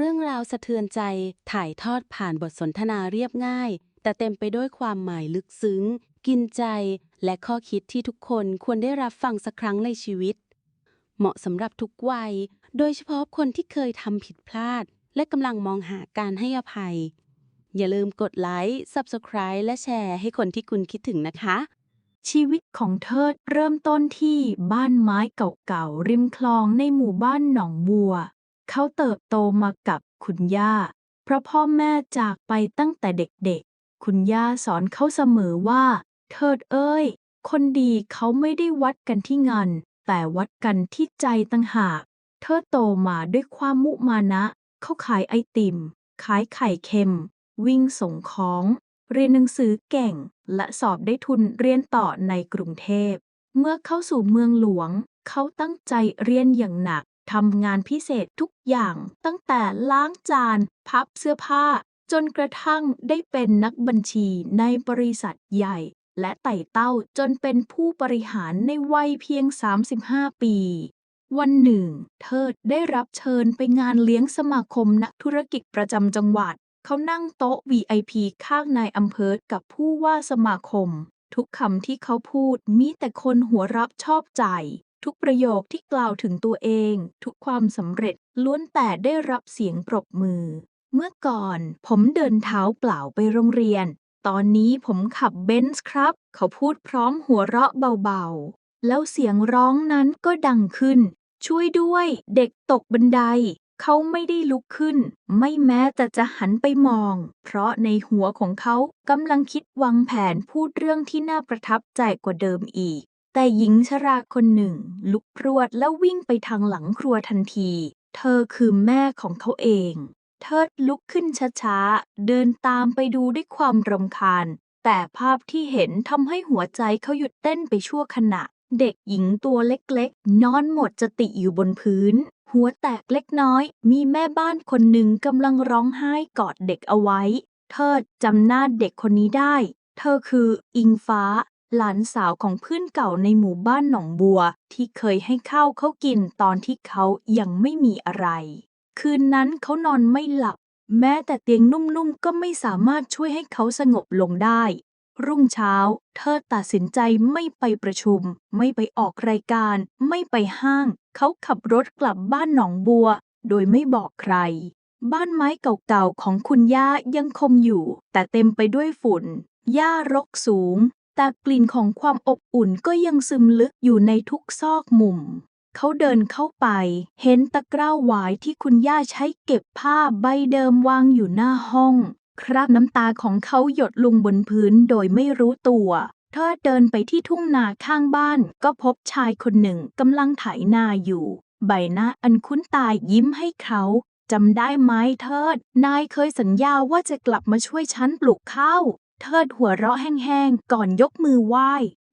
เรื่องราวสะเทือนใจถ่ายทอดผ่านบทสนทนาเรียบง่าย แต่เต็มไปด้วยความหมายลึกซึ้ง กินใจ และข้อคิดที่ทุกคนควรได้รับฟังสักครั้งในชีวิต เหมาะสำหรับทุกวัย โดยเฉพาะคนที่เคยทำผิดพลาด และกำลังมองหาการให้อภัย อย่าลืมกดไลค์ Subscribe และแชร์ให้คนที่คุณคิดถึงนะคะ ชีวิตของเทิดเริ่มต้นที่บ้านไม้เก่าๆริมคลองในหมู่บ้านหนองบัว เขาเติบโตมากับคุณย่า เพราะพ่อแม่จากไปตั้งแต่เด็กๆ คุณย่าสอนเขาเสมอว่าเทิดเอ้ย คนดีเขาไม่ได้วัดกันที่เงิน แต่วัดกันที่ใจตั้งหากเทิดโตมาด้วยความมุมานะ เขาขายไอติม ขายไข่เค็ม วิ่งส่งของ เรียนหนังสือเก่ง และสอบได้ทุนเรียนต่อในกรุงเทพ เมื่อเข้าสู่เมืองหลวง เขาตั้งใจเรียนอย่างหนัก ทำงานพิเศษทุกอย่าง ตั้งแต่ล้างจาน พับเสื้อผ้า จนกระทั่งได้เป็นนักบัญชีในบริษัทใหญ่ และไต่เต้าจนเป็นผู้บริหารในวัยเพียง 35 ปี วันหนึ่งเทิดได้รับเชิญไปงานเลี้ยงสมาคมนักธุรกิจประจำจังหวัด เขานั่งโต๊ะ VIP ข้างนายอำเภอกับผู้ว่าสมาคมทุกคำที่เขาพูดมีแต่คนหัวรับชอบใจ ทุกประโยคที่กล่าวถึงตัวเอง ทุกความสำเร็จล้วนแต่ได้รับเสียงปรบมือ เมื่อก่อนผมเดินเท้าเปล่าไปโรงเรียน ตอนนี้ผมขับเบนซ์ครับ เขาพูดพร้อมหัวเราะเบาๆ แล้วเสียงร้องนั้นก็ดังขึ้น ช่วยด้วยเด็กตกบันได เขาไม่ได้ลุกขึ้น ไม่แม้แต่จะหันไปมอง เพราะในหัวของเขากำลังคิดวางแผนพูดเรื่องที่น่าประทับใจกว่าเดิมอีก แต่หญิงชราคนหนึ่ง ลุกพรวดแล้ววิ่งไปทางหลังครัวทันที เธอคือแม่ของเขาเอง เทิดลุกขึ้นช้าๆ เดินตามไปดูด้วยความรำคาญ แต่ภาพที่เห็นทำให้หัวใจเขาหยุดเต้นไปชั่วขณะ เด็กหญิงตัวเล็กๆ นอนหมดสติอยู่บนพื้น หัวแตกเล็กน้อย มีแม่บ้านคนหนึ่งกำลังร้องไห้กอดเด็กเอาไว้ เทิดจำหน้าเด็กคนนี้ได้ เธอคืออิงฟ้า หลานสาวของเพื่อนเก่าในหมู่บ้านหนองบัว ที่เคยให้ข้าวเขากินตอนที่เขายังไม่มีอะไร คืนนั้นเขานอนไม่หลับ แม้แต่เตียงนุ่มๆก็ไม่สามารถช่วยให้เขาสงบลงได้ รุ่งเช้า เธอตัดสินใจไม่ไปประชุม ไม่ไปออกรายการ ไม่ไปห้าง เขาขับรถกลับบ้านหนองบัว โดยไม่บอกใคร บ้านไม้เก่าๆของคุณย่ายังคมอยู่ แต่เต็มไปด้วยฝุ่นหญ้ารกสูง แต่กลิ่นของความอบอุ่นก็ยังซึมลึกอยู่ในทุกซอกมุม เขาเดินเข้าไป เห็นตะกร้าหวายที่คุณย่าใช้เก็บผ้าใบเดิมวางอยู่หน้าห้อง คราบน้ำตาของเขาหยดลงบนพื้นโดยไม่รู้ตัวเธอเดินไปที่ทุ่งนาข้างบ้าน ก็พบชายคนหนึ่งกำลังไถนาอยู่ ใบหน้าอันคุ้นตายิ้มให้เขาจำได้ไหมเทิดนายเคยสัญญาว่าจะกลับมาช่วยฉันปลูกข้าว เทิดหัวเราะแห้งๆ ก่อนยกมือไหว้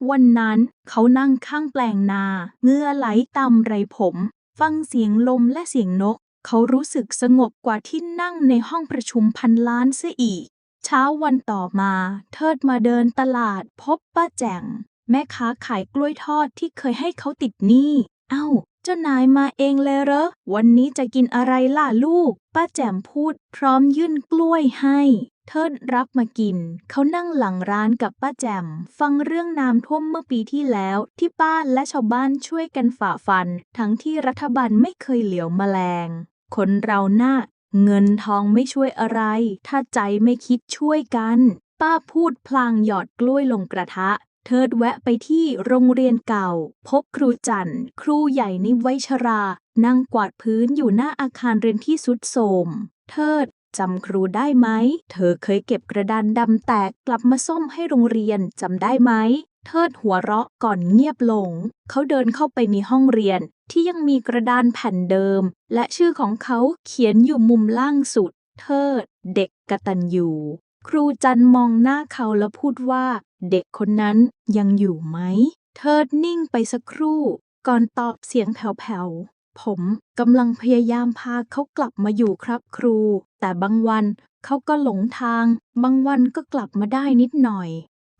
วันนั้นเขานั่งข้างแปลงนา เงื่อไหลตามไรผม ฟังเสียงลมและเสียงนก เขารู้สึกสงบกว่าที่นั่งในห้องประชุมพันล้านเสียอีก เช้าวันต่อมา เทิดมาเดินตลาดพบป้าแจ่ง แม่ค้าขายกล้วยทอดที่เคยให้เขาติดหนี้ เอ้าเจ้านายมาเองเลยเหรอ วันนี้จะกินอะไรล่ะลูก ป้าแจ่มพูดพร้อมยื่นกล้วยให้ เทิดรับมากิน เขานั่งหลังร้านกับป้าแจ่มฟังเรื่องน้ำท่วมเมื่อปีที่แล้ว ที่ป้าและชาวบ้านช่วยกันฝ่าฟัน ทั้งที่รัฐบาลไม่เคยเหลียวแมลง คนเราหน้า เงินทองไม่ช่วยอะไร ถ้าใจไม่คิดช่วยกัน ป้าพูดพลางหยอดกล้วยลงกระทะ เทิดแวะไปที่โรงเรียนเก่า พบครูจันทร์ ครูใหญ่ในวัยชรา นั่งกวาดพื้นอยู่หน้าอาคารเรียนที่สุดโทรมเทิด จำครูได้ไหม เธอเคยเก็บกระดานดำแตกกลับมาส้มให้โรงเรียนจำได้ไหม เทิดหัวเราะก่อนเงียบลง เขาเดินเข้าไปในห้องเรียนที่ยังมีกระดานแผ่นเดิม และชื่อของเขาเขียนอยู่มุมล่างสุด เทิด เด็กกระตัญญูครูจันมองหน้าเขาแล้วพูดว่า เด็กคนนั้นยังอยู่ไหมเทิดนิ่งไปสักครู่ ก่อนตอบเสียงแผ่วๆ ผมกำลังพยายามพาเขากลับมาอยู่ครับครู แต่บางวันเขาก็หลงทาง บางวันก็กลับมาได้นิดหน่อย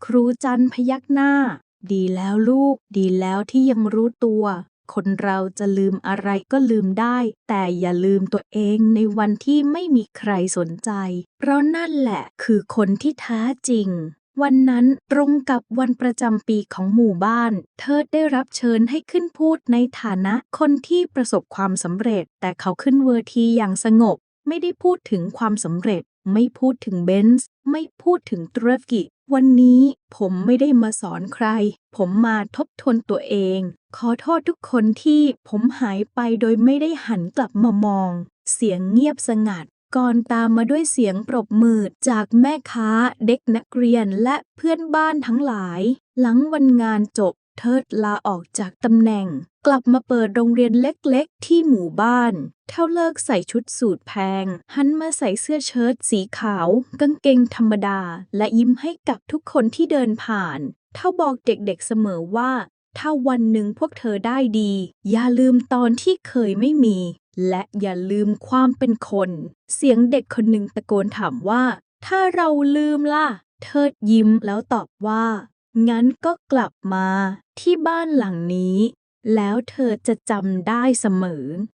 ครูจันพยักหน้า ดีแล้วลูก ดีแล้วที่ยังรู้ตัว คนเราจะลืมอะไรก็ลืมได้ แต่อย่าลืมตัวเองในวันที่ไม่มีใครสนใจ เพราะนั่นแหละคือคนที่แท้จริง วันนั้นตรงกับวันประจำปีของหมู่บ้านเทิดได้รับเชิญให้ขึ้นพูดในฐานะคนที่ประสบความสำเร็จ แต่เขาขึ้นเวทีอย่างสงบ ไม่ได้พูดถึงความสำเร็จ ไม่พูดถึงเบนซ์ไม่พูดถึงธุรกิจ วันนี้ผมไม่ได้มาสอนใคร ผมมาทบทวนตัวเอง ขอโทษทุกคนที่ผมหายไปโดยไม่ได้หันกลับมามอง เสียงเงียบสงัด ก่อนตามมาด้วยเสียงปรบมือจากแม่ค้าเด็กนักเรียนและเพื่อนบ้านทั้งหลาย หลังวันงานจบเทิดลาออกจากตำแหน่ง กลับมาเปิดโรงเรียนเล็กๆ ที่หมู่บ้าน เท่าเลิกใส่ชุดสูทแพง หันมาใส่เสื้อเชิ้ตสีขาว กางเกงธรรมดา และยิ้มให้กับทุกคนที่เดินผ่าน เท่าบอกเด็กๆเสมอว่า ถ้าวันหนึ่งพวกเธอได้ดี อย่าลืมตอนที่เคยไม่มี และอย่าลืมความเป็นคน เสียงเด็กคนหนึ่งตะโกนถามว่า ถ้าเราลืมล่ะ เทิดยิ้มแล้วตอบว่า งั้นก็กลับมาที่บ้านหลังนี้ แล้วเธอจะจำได้เสมอ